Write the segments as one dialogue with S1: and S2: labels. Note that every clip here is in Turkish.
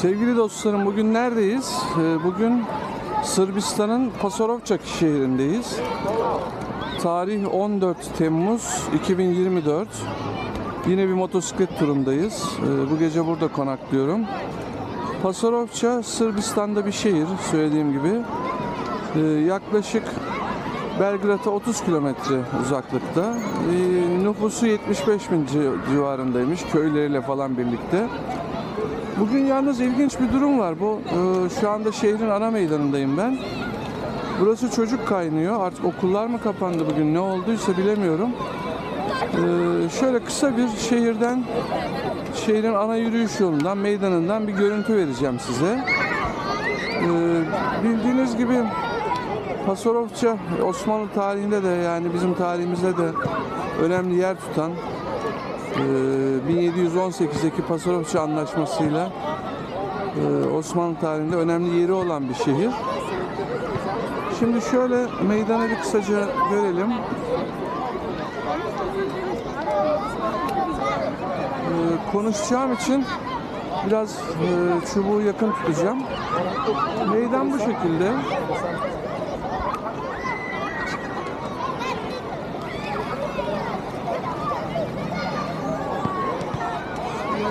S1: Sevgili dostlarım bugün neredeyiz? Ee, Bugün Sırbistan'ın Pasorovçak şehrindeyiz. Tarih 14 Temmuz 2024. Yine bir motosiklet turundayız. Ee, Bu gece burada konaklıyorum. Pasorovça Sırbistan'da bir şehir söylediğim gibi. Ee, Yaklaşık Belgrad'a 30 kilometre uzaklıkta. Nüfusu 75 bin ci- civarındaymış köyleriyle falan birlikte. Bugün yalnız ilginç bir durum var. Bu e, şu anda şehrin ana meydanındayım ben. Burası çocuk kaynıyor. Artık okullar mı kapandı bugün ne olduysa bilemiyorum. Ee, şöyle kısa bir şehirden şehrin ana yürüyüş yolundan, meydanından bir görüntü vereceğim size. Ee, bildiğiniz gibi Pasorovça Osmanlı tarihinde de yani bizim tarihimizde de önemli yer tutan 1718'deki Pasorovça Anlaşması'yla e, Osmanlı tarihinde önemli yeri olan bir şehir. Şimdi şöyle meydanı bir kısaca görelim. Ee, konuşacağım için biraz e, çubuğu yakın tutacağım. Meydan bu şekilde.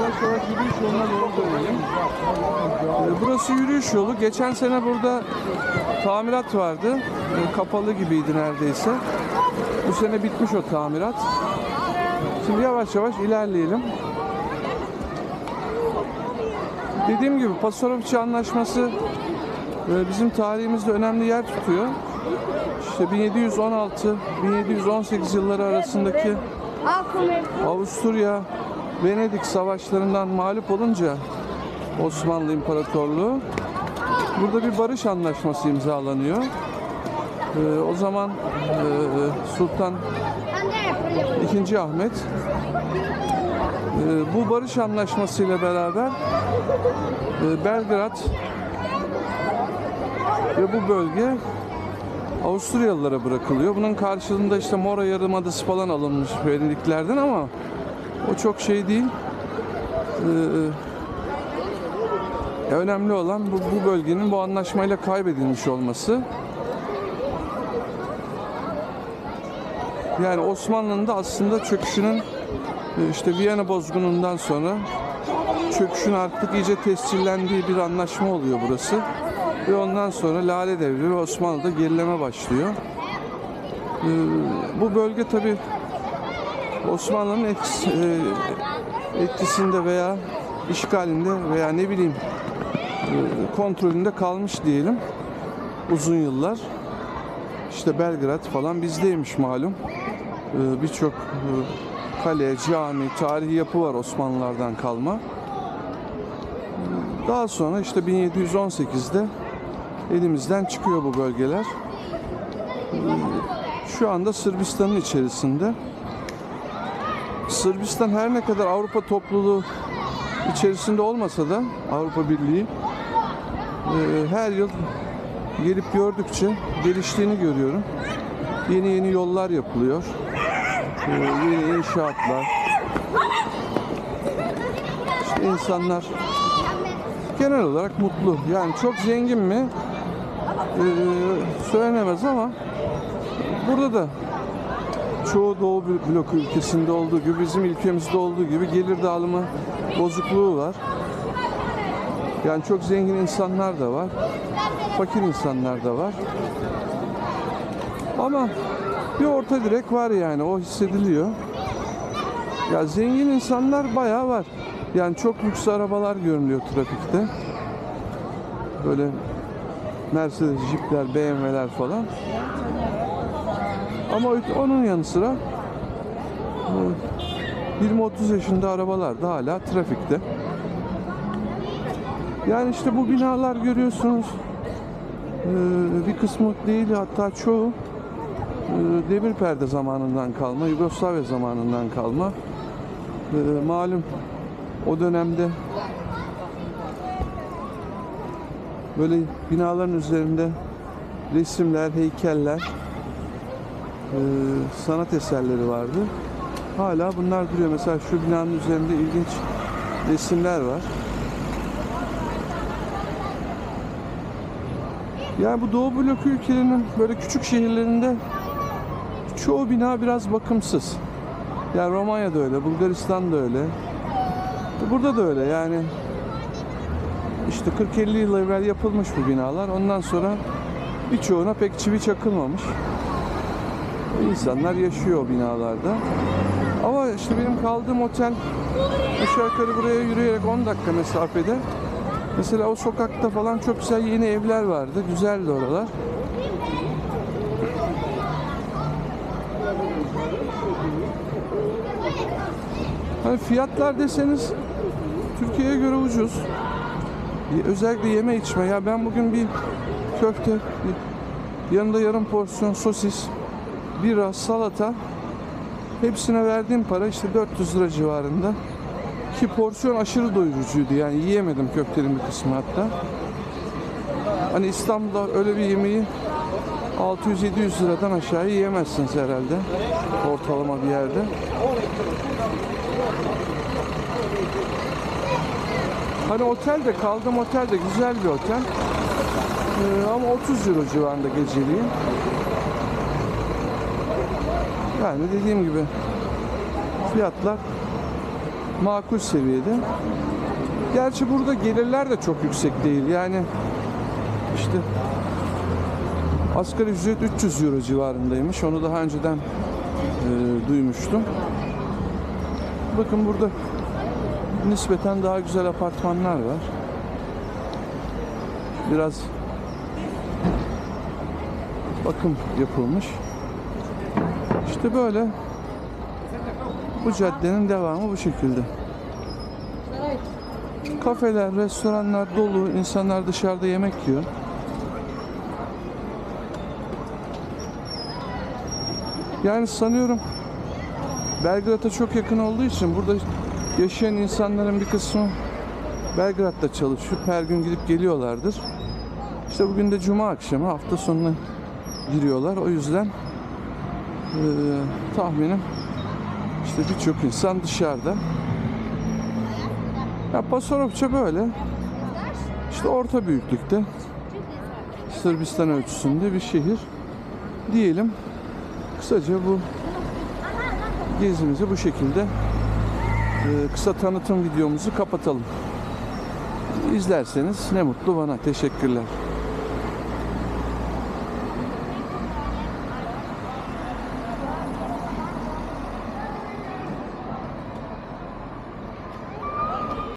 S1: Yavaş yavaş yürüyüş yoluna doğru dönelim. Ee, Burası yürüyüş yolu. Geçen sene burada tamirat vardı. Ee, Kapalı gibiydi neredeyse. Bu sene bitmiş o tamirat. Şimdi yavaş yavaş ilerleyelim. Dediğim gibi Pasorovçı Anlaşması e, bizim tarihimizde önemli yer tutuyor. İşte 1716-1718 yılları arasındaki Avusturya Venedik savaşlarından mağlup olunca Osmanlı İmparatorluğu burada bir barış anlaşması imzalanıyor. Ee, o zaman e, Sultan II. Ahmet e, bu barış anlaşması ile beraber e, Belgrad ve bu bölge Avusturyalılara bırakılıyor. Bunun karşılığında işte Mora Yarımadası falan alınmış Venediklerden ama o çok şey değil. Ee, önemli olan bu, bu bölgenin bu anlaşmayla kaybedilmiş olması. Yani Osmanlı'nın da aslında çöküşünün e, işte Viyana bozgunundan sonra çöküşün artık iyice tescillendiği bir anlaşma oluyor burası. Ve ondan sonra Lale Devri ve Osmanlı'da gerileme başlıyor. Ee, bu bölge tabi Osmanlı'nın e, etkisinde veya işgalinde veya ne bileyim e, kontrolünde kalmış diyelim uzun yıllar. İşte Belgrad falan bizdeymiş malum. Ee, Birçok e, kale, cami, tarihi yapı var Osmanlılardan kalma. Daha sonra işte 1718'de elimizden çıkıyor bu bölgeler. Şu anda Sırbistan'ın içerisinde. Sırbistan her ne kadar Avrupa topluluğu içerisinde olmasa da Avrupa Birliği e, her yıl gelip gördükçe geliştiğini görüyorum. Yeni yeni yollar yapılıyor. E, yeni inşaatlar. İşte insanlar genel olarak mutlu. Yani çok zengin mi? E, söylenemez ama burada da çoğu Doğu bloku ülkesinde olduğu gibi bizim ülkemizde olduğu gibi gelir dağılımı bozukluğu var. Yani çok zengin insanlar da var. Fakir insanlar da var. Ama bir orta direk var yani o hissediliyor. Ya zengin insanlar bayağı var. Yani çok lüks arabalar görünüyor trafikte. Böyle Mercedes, Jeep'ler, BMW'ler falan. Ama onun yanı sıra e, 20-30 yaşında arabalar da hala trafikte. Yani işte bu binalar görüyorsunuz e, bir kısmı değil hatta çoğu e, demir perde zamanından kalma, Yugoslavya zamanından kalma. E, Malum o dönemde böyle binaların üzerinde resimler, heykeller, ee, sanat eserleri vardı. Hala bunlar duruyor. Mesela şu binanın üzerinde ilginç resimler var. Yani bu Doğu blok ülkelerinin böyle küçük şehirlerinde çoğu bina biraz bakımsız. Yani Romanya'da öyle, Bulgaristan'da öyle. Burada da öyle yani işte 40-50 yıl evvel yapılmış bu binalar. Ondan sonra birçoğuna pek çivi çakılmamış. İnsanlar yaşıyor binalarda. Ama işte benim kaldığım otel aşağı yukarı buraya yürüyerek 10 dakika mesafede. Mesela o sokakta falan çok güzel yeni evler vardı. Güzeldi oralar. Hani fiyatlar deseniz Türkiye'ye göre ucuz. Özellikle yeme içme. Ya ben bugün bir köfte, yanında yarım porsiyon sosis, bira, salata hepsine verdiğim para işte 400 lira civarında. Ki porsiyon aşırı doyurucuydu. Yani yiyemedim köftenin bir kısmı hatta. Hani İstanbul'da öyle bir yemeği 600-700 liradan aşağı yiyemezsiniz herhalde. Ortalama bir yerde. Hani otelde kaldım otelde güzel bir otel. Ee, ama 30 euro civarında geceliği. Yani dediğim gibi fiyatlar makul seviyede. Gerçi burada gelirler de çok yüksek değil. Yani işte asgari ücret 300 euro civarındaymış. Onu daha önceden e, duymuştum. Bakın burada nispeten daha güzel apartmanlar var. Biraz bakım yapılmış. İşte böyle bu caddenin devamı bu şekilde. Kafeler, restoranlar dolu, insanlar dışarıda yemek yiyor. Yani sanıyorum Belgrad'a çok yakın olduğu için burada yaşayan insanların bir kısmı Belgrad'da çalışıyor. Her gün gidip geliyorlardır. İşte bugün de cuma akşamı hafta sonuna giriyorlar. O yüzden eee, tahminim işte birçok insan dışarıda. Ya Pasorovça böyle. İşte orta büyüklükte. Sırbistan ölçüsünde bir şehir. Diyelim. Kısaca bu gezimizi bu şekilde e, kısa tanıtım videomuzu kapatalım. İzlerseniz ne mutlu bana. Teşekkürler.